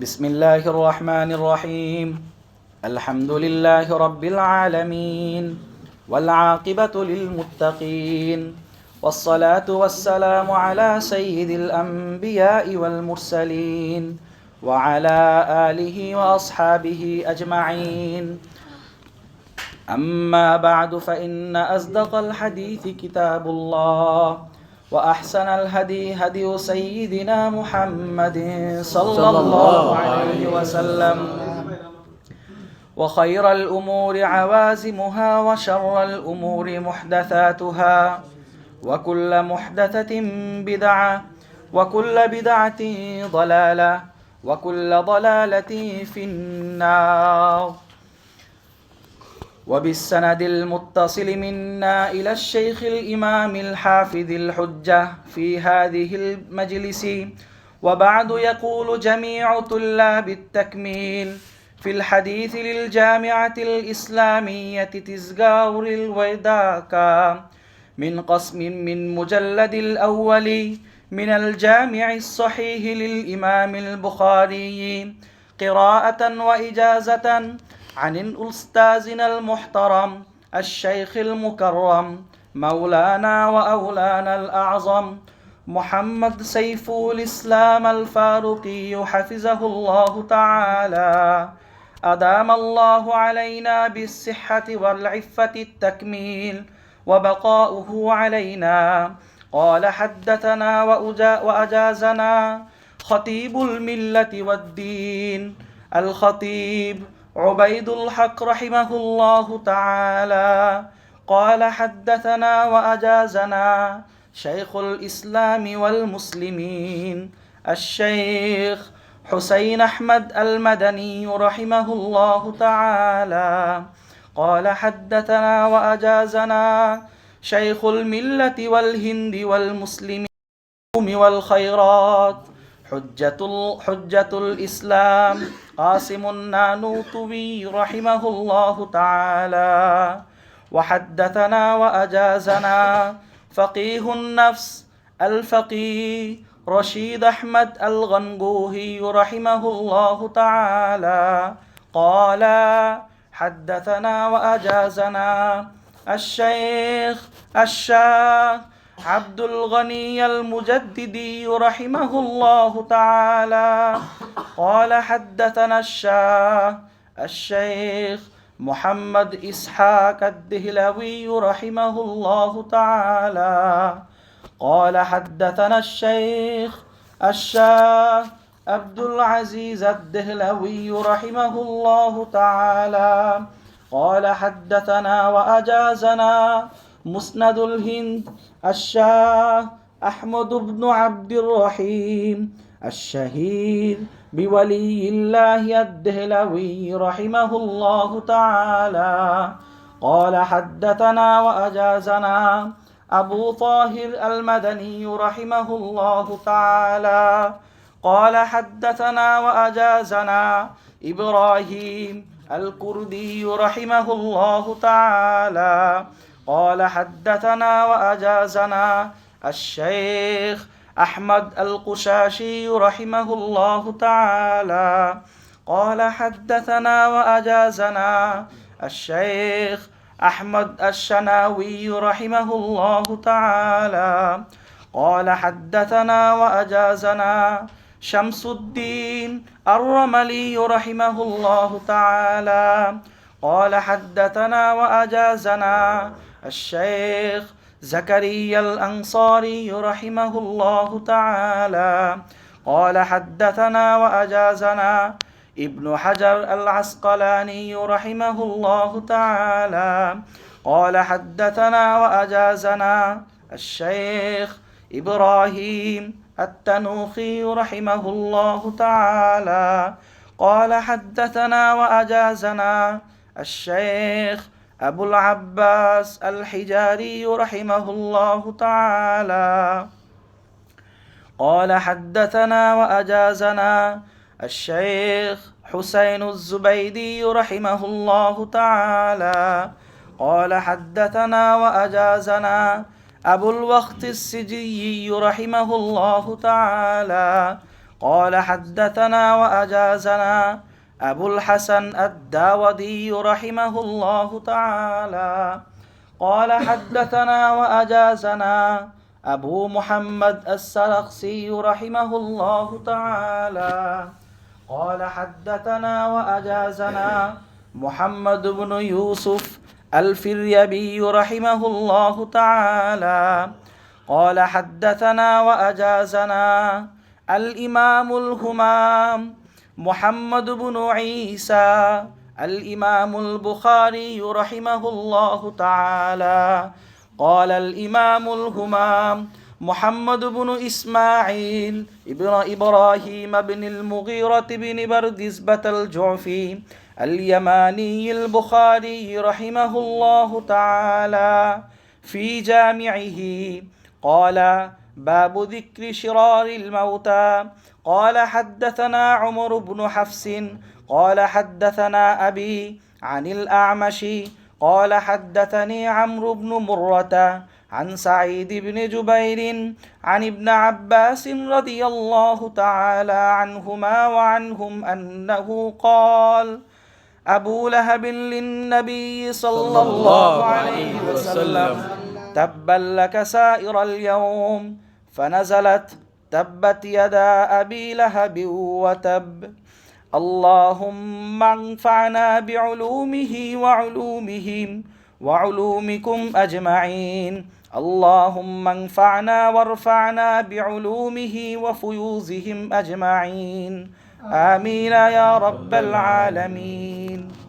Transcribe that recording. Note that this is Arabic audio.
بسم الله الرحمن الرحيم الحمد لله رب العالمين والعاقبة للمتقين والصلاة والسلام على سيد الأنبياء والمرسلين وعلى آله وأصحابه أجمعين أما بعد فإن أصدق الحديث كتاب الله وأحسن الهدي هدي سيدنا محمد صلى الله عليه وسلم. وخير الأمور عوازمها وشر الأمور محدثاتها. وكل محدثة بدعة وكل بدعة ضلالة وكل ضلالة في النار. وبالسند المتصل منا إلى الشيخ الإمام الحافظ الحجة في هذه المجلس. وبعد يقول جميع طلاب التكميل في الحديث للجامعة الإسلامية تزقاور الويداكا من قسم من مجلد الأول من الجامع الصحيح للإمام البخاري قراءة وإجازة عن أستاذنا المحترم الشيخ المكرم مولانا وأولانا الأعظم محمد سيف الإسلام الفاروقي حفظه الله تعالى. أدام الله علينا بالصحة والعفة التكميل وبقاؤه علينا. قال حدثنا وأجازنا خطيب الملة والدين الخطيب عبيد الحق رحمه الله تعالى. قال حدثنا وأجازنا شيخ الإسلام والمسلمين الشيخ حسين أحمد المدني رحمه الله تعالى. قال حدثنا وأجازنا شيخ الملة والهند والمسلمين والخيرات. حجة حجة الإسلام. قاسم النانوطبي رحمه الله تعالى. وحدثنا وأجازنا فقيه النفس الفقيه رشيد أحمد الغنقوهي رحمه الله تعالى. قال حدثنا وأجازنا الشيخ الشيخ عبد الغني المجددي رحمه الله تعالى. قال حدثنا الشاه الشيخ محمد إسحاق الدهلوي رحمه الله تعالى. قال حدثنا الشيخ الشاه عبد العزيز الدهلوي رحمه الله تعالى. قال حدثنا وأجازنا مسند الهند الشاه أحمد بن عبد الرحيم الشهيد بولي الله الدهلوي رحمه الله تعالى قال حدثنا وأجازنا أبو طاهر المدني رحمه الله تعالى قال حدثنا وأجازنا إبراهيم الكردي رحمه الله تعالى قال حدثنا وأجازنا الشيخ أحمد القشاشي رحمه الله تعالى. قال حدثنا وأجازنا الشيخ أحمد الشناوي رحمه الله تعالى. قال حدثنا وأجازنا شمس الدين الرملي رحمه الله تعالى. قال حدثنا وأجازنا الشيخ زكريا الأنصاري رحمه الله تعالى. قال حدثنا وأجازنا ابن حجر العسقلاني رحمه الله تعالى. قال حدثنا وأجازنا الشيخ إبراهيم التنوخي رحمه الله تعالى. قال حدثنا وأجازنا الشيخ أبو العباس الحجاري رحمه الله تعالى. قال حدثنا وأجازنا الشيخ حسين الزبيدي رحمه الله تعالى. قال حدثنا وأجازنا أبو الوقت السجي رحمه الله تعالى. قال حدثنا وأجازنا أبو الحسن الداودي رحمه الله تعالى. قال حدثنا وأجازنا أبو محمد السرخسي رحمه الله تعالى. قال حدثنا وأجازنا محمد بن يوسف الفريبي رحمه الله تعالى. قال حدثنا وأجازنا الإمام الهمام محمد بن عيسى الإمام البخاري رحمه الله تعالى قال الإمام الهمام محمد بن إسماعيل ابن إبراهيم بن المغيرة بن بردزبة الجعفي اليماني البخاري رحمه الله تعالى في جامعه قال باب ذكر شرار الموتى قال حدثنا عمر بن حفص قال حدثنا أبي عن الأعمش قال حدثني عمرو بن مرة عن سعيد بن جبير عن ابن عباس رضي الله تعالى عنهما وعنهم أنه قال أبو لهب للنبي صلى الله عليه وسلم. تبا لك سائر اليوم. فنزلت تبت يدا أبي لهب وتب. اللهم انفعنا بعلومه وعلومهم وعلومكم أجمعين. اللهم انفعنا وارفعنا بعلومه وفيوزهم أجمعين. آمين يا رب العالمين.